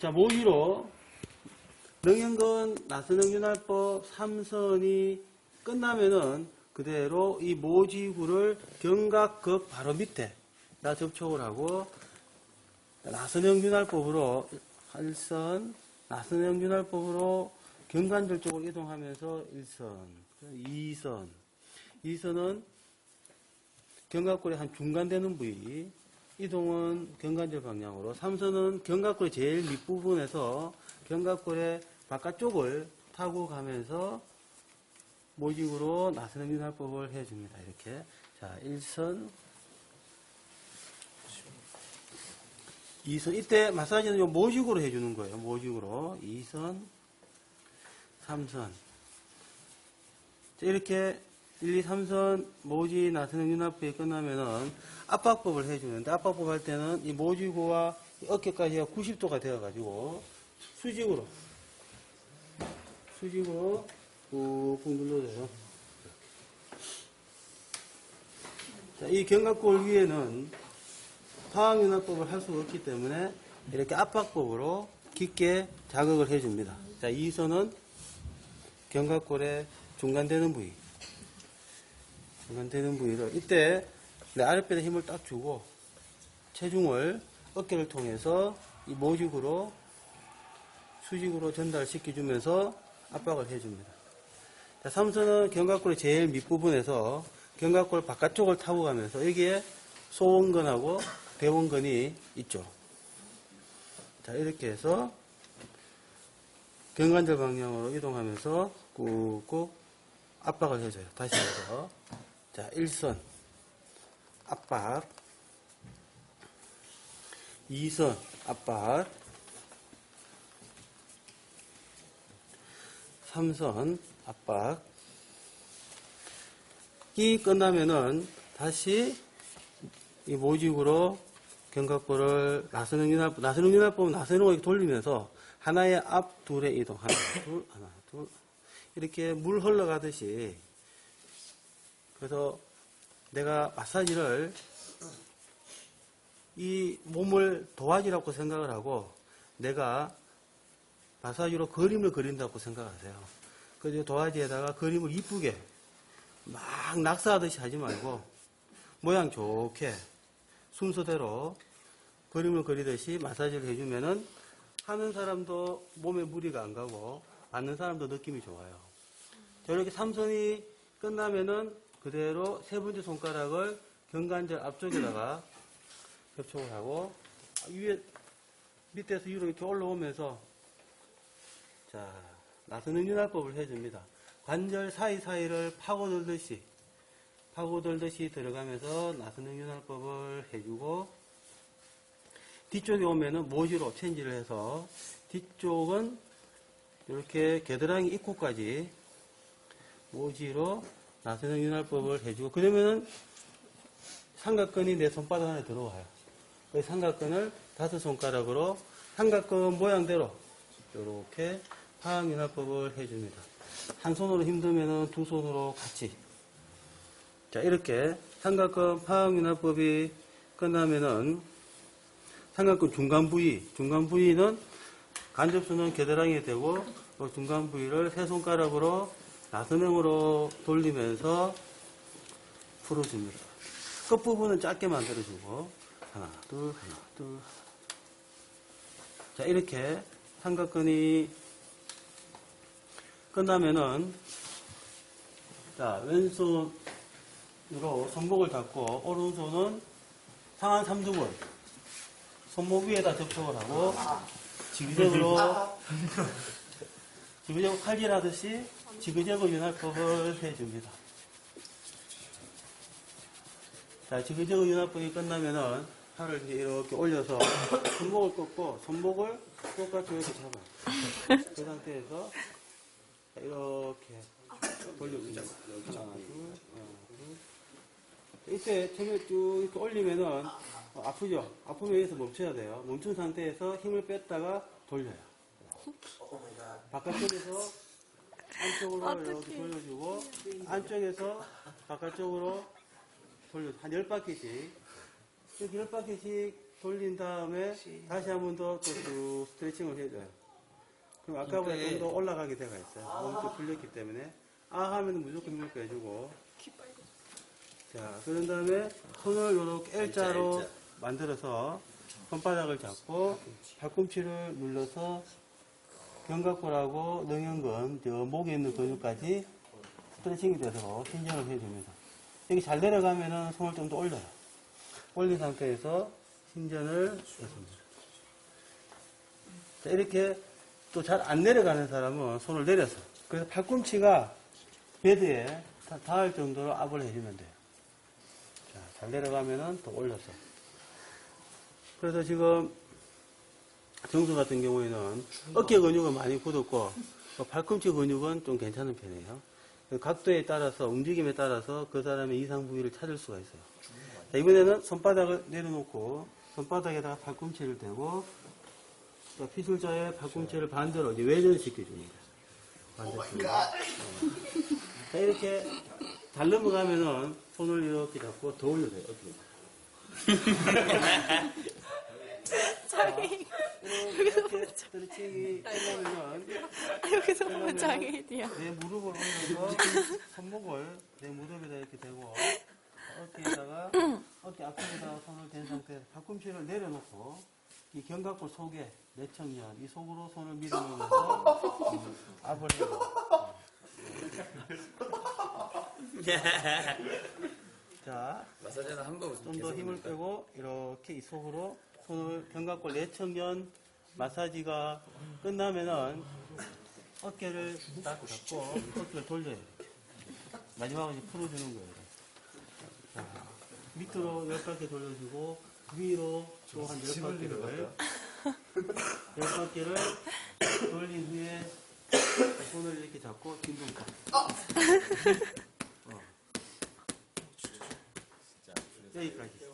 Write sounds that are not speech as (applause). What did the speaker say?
자, 모의로? 능연근 나선형 윤활법 3선이 끝나면은 그대로 이 모지구를 견각급 바로 밑에 나 접촉을 하고 나선형 윤활법으로 1선, 나선형 윤활법으로 경관절 쪽으로 이동하면서 1선, 2선, 2선은 견갑골의 한 중간 되는 부위, 이동은 견관절 방향으로, 3선은 견갑골의 제일 밑부분에서 견갑골의 바깥쪽을 타고 가면서 모직으로 나서는 윤활법을 해줍니다. 이렇게. 자, 1선, 2선. 이때 마사지는 요 모직으로 해주는 거예요. 모직으로. 2선, 3선. 자, 이렇게 1, 2, 3선 모지 나서는 윤활법이 끝나면은 압박법을 해주는데 압박법 할 때는 이 모지구와 이 어깨까지가 90도가 되어가지고 수직으로 수직으로 꾹꾹 눌러줘요. 자, 이 견갑골 위에는 파악윤활법을 할 수가 없기 때문에 이렇게 압박법으로 깊게 자극을 해줍니다. 자, 이 선은 견갑골의 중간되는 부위. 중간되는 부위를 이때 내 아랫배에 힘을 딱 주고 체중을 어깨를 통해서 이 모직으로 수직으로 전달시켜주면서 압박을 해줍니다. 자, 삼선은 견갑골의 제일 밑부분에서 견갑골 바깥쪽을 타고 가면서 여기에 소원근하고 대원근이 있죠. 자, 이렇게 해서 견관절 방향으로 이동하면서 꾹꾹 압박을 해줘요. 다시 해서. 자, 일선 압박. 2선 압박. 3선 압박. 이 끝나면은 다시 이 모직으로 견갑골을 나선형 윤활법, 나선형 윤활법은 나선형을 이렇게 돌리면서 하나의 앞 둘에 이동. 하나, 둘, 하나, 둘. 이렇게 물 흘러가듯이 그래서 내가 마사지를 이 몸을 도화지라고 생각을 하고 내가 마사지로 그림을 그린다고 생각하세요. 그래서 도화지에다가 그림을 이쁘게 막 낙서하듯이 하지 말고 모양 좋게 순서대로 그림을 그리듯이 마사지를 해주면은 하는 사람도 몸에 무리가 안 가고 받는 사람도 느낌이 좋아요. 저렇게 삼선이 끝나면은 그대로 세 번째 손가락을 경관절 앞쪽에다가 (clears throat) 접촉을 하고 위에 밑에서 위로 이렇게 올라오면서 자 나서는 윤활법을 해줍니다. 관절 사이사이를 파고들듯이 파고들듯이 들어가면서 나서는 윤활법을 해주고 뒤쪽에 오면은 모지로 체인지를 해서 뒤쪽은 이렇게 겨드랑이 입구까지 모지로 나서는 윤활법을 해주고 그러면은 삼각근이 내 손바닥 안에 들어와요. 그 삼각근을 다섯 손가락으로 삼각근 모양대로 이렇게 파악윤활법을 해줍니다. 한 손으로 힘들면은 두 손으로 같이 자 이렇게 삼각근 파악윤활법이 끝나면은 삼각근 중간 부위 중간 부위는 간접수는 겨드랑이에 그 중간 부위를 세 손가락으로 나선형으로 돌리면서 풀어줍니다. 끝부분은 짧게 만들어주고 하나 둘 하나 둘 자, 이렇게 삼각근이 끝나면은, 자, 왼손으로 손목을 잡고, 오른손은 상한 삼두근, 손목 위에다 접촉을 하고, 지그재그로, (laughs) 지그재그 칼질하듯이 지그재그 윤활법을 해줍니다. 자, 지그재그 윤활법이 끝나면은, 팔을 이렇게 올려서 (coughs) 손목을 꺾고 손목을 똑같이 이렇게 잡아요. 그 상태에서 이렇게 돌려줍니다. 하나, 둘, 하나, 둘. 이때 체를 쭉 이렇게 올리면은 어, 아프죠? 아프면 여기서 멈춰야 돼요. 멈춘 상태에서 힘을 뺐다가 돌려요. 바깥쪽에서 안쪽으로 이렇게 돌려주고 안쪽에서 바깥쪽으로 돌려 한 열바퀴씩 이렇게 열 바퀴씩 돌린 다음에 다시 한 번 더 또 스트레칭을 해줘요. 그럼 아까보다 좀 더 올라가게 돼가 있어요. 몸이 좀 풀렸기 때문에. 아 하면 무조건 힘을 빼주고. 자, 그런 다음에 손을 이렇게 L자로 L자. 만들어서 손바닥을 잡고 팔꿈치를 눌러서 견갑골하고 능형근, 저 목에 있는 근육까지 스트레칭이 되도록 신경을 해줍니다. 여기 잘 내려가면은 손을 좀 더 올려요. 올린 상태에서 신전을. 자, 이렇게 또 잘 안 내려가는 사람은 손을 내려서 그래서 팔꿈치가 베드에 다- 닿을 정도로 압을 해주면 돼요. 자, 잘 내려가면은 또 올려서. 그래서 지금 정수 같은 경우에는 어깨 근육은 많이 굳었고 어, 팔꿈치 근육은 좀 괜찮은 편이에요. 그 각도에 따라서 움직임에 따라서 그 사람의 이상 부위를 찾을 수가 있어요. 자, 이번에는 손바닥을 내려놓고 손바닥에다가 팔꿈치를 대고 자, 피술자의 팔꿈치를 반대로 이제 외전시켜줍니다. 반대쪽으로. 자, 이렇게 잘 넘어가면은 손을 이렇게 잡고 더 올려줘요. 어깨. 장애 인. 이렇게 스트레칭이 끝나면은 아, 여기서 보면 장애인이야. 내 무릎을 올려서 손목을 내 무릎에다 이렇게 대고 어깨에다가 어깨 앞쪽에다가 손을 댄 상태에서 팔꿈치를 내려놓고 이 견갑골 속에 내청년 이 속으로 손을 밀어넣으면서 음, 압을 해요. 자, 마사지는 한번 좀 더 힘을 빼고 이렇게 이 속으로 견갑골 내청년 마사지가 끝나면은 어깨를 딱 잡고 어깨를 돌려요. 마지막으로 이제 풀어주는 거예요. 자, 밑으로 열 바퀴 돌려주고 위로 또 한 열 바퀴를 열 바퀴를 돌린 후에 손을 이렇게 잡고 뒷꿈까. 어. 여기까지.